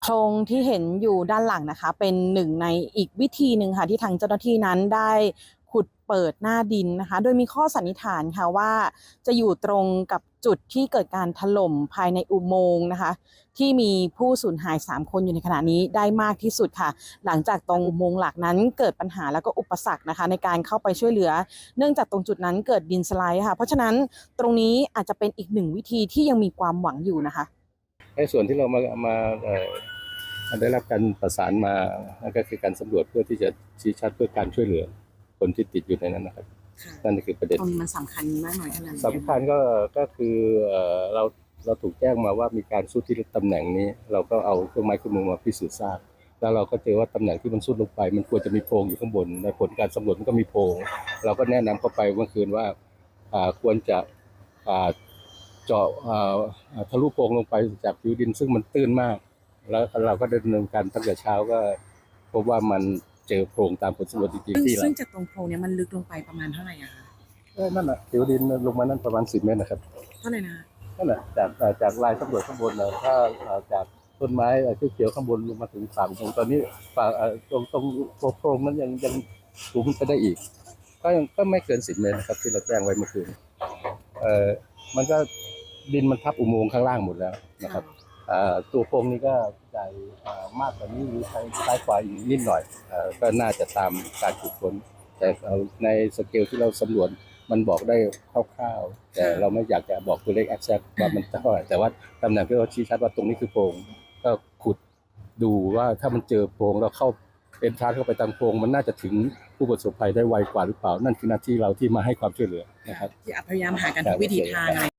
โพรงที่เห็นอยู่ด้านหลังนะคะ เป็นหนึ่งในอีกวิธีหนึ่งค่ะที่ทางเจ้าหน้าที่นั้นได้ขุดเปิดหน้าดินนะคะ โดยมีข้อสันนิษฐานค่ะว่า จะอยู่ตรงกับจุดที่เกิดการถล่มภายในอุโมงค์นะคะ ที่มีผู้สูญหาย 3 คนอยู่ในขณะนี้ได้มากที่สุดค่ะ หลังจากตรงอุโมงค์หลักนั้นเกิดปัญหาแล้วก็อุปสรรคนะคะ ในการเข้าไปช่วยเหลือ เนื่องจากตรงจุดนั้นเกิดดินสไลด์ค่ะ เพราะฉะนั้นตรงนี้อาจจะเป็นอีกหนึ่งวิธีที่ยังมีความหวังอยู่นะคะ ในส่วนที่เรามามาเอ่อได้รับการประสานมานั่นก็คือการสำรวจเพื่อที่จะชี้ชัดเพื่อการช่วยเหลือคนที่ติดอยู่ในนั้นนะครับนั่นคือประเด็นตรงนี้มันสำคัญมากน้อยขนาดไหนสำคัญก็ก็คือเอ่อเราเราถูกแจ้งมาว่ามีการสุดที่ตำแหน่งนี้ เราก็เอาเครื่องไม้เครื่องมือมาพิสูจน์ทราบแล้วเราก็เจอว่าตำแหน่งที่มันสุดลงไปมันควรจะมีโพรงอยู่ข้างบนในผลการสำรวจมันก็มีโพรงเราก็แนะนำเข้าไปเมื่อคืนว่าอ่าควรจะอ่า เจาะอ่าอ่าทะลุโพรงลงไปจากผิวดินซึ่งมันตื้นมาก แล้วเราก็ดำเนินการตั้งแต่เช้าก็พบว่ามันเจอโพรงตามผลสำรวจจริงๆที่เราซึ่งจากตรงโพรงเนี้ยมันลึกลงไปประมาณเท่าไหร่อะคะเอ้ยนั่นแหะผิวดินลงมานั่นประมาณสิบเมตรนะครับเท่าไหร่นะนั่นแหละจากเอ่อจากลายสำรวจข้างบนน่ะถ้าเอ่อจากต้นไม้เอ่อเขียวๆข้างบนลงมาถึงฝั่งตรงตอนนี้ฝั่งเอ่อตรงตรงโพรงนั้นยังยังสูงขึ้นไปได้อีก ก็ยังก็ไม่เกินสิบเมตรนะครับที่เราแจ้งไว้เมื่อคืนเอ่อมันก็ ดินมันทับอุโมงค์ข้างล่างหมดแล้วนะครับเอ่อตัวโพรงนี้ก็ใหญ่เอ่อมากกว่านี้หรือซ้ายซ้ายขวาอีกนิดหน่อยเอ่อก็น่าจะตามการขุดค้นแต่เอาในสเกลที่เราสำรวจมันบอกได้คร่าวๆ แต่เราไม่อยากจะบอกตัวเลข exact ว่ามันเท่าไหร่แต่ว่าตำแหน่งที่เราชี้ชัดว่าตรงนี้คือโพรงก็ขุดดูว่าถ้ามันเจอโพรงเราเข้าเอ็นทรานเข้าไปทางโพรงมันน่าจะถึงผู้ประสบภัยได้ไวกว่าหรือเปล่า นั่นคือหน้าที่เราที่มาให้ความช่วยเหลือนะครับที่พยายามหากันทุกวิถีทางอะไร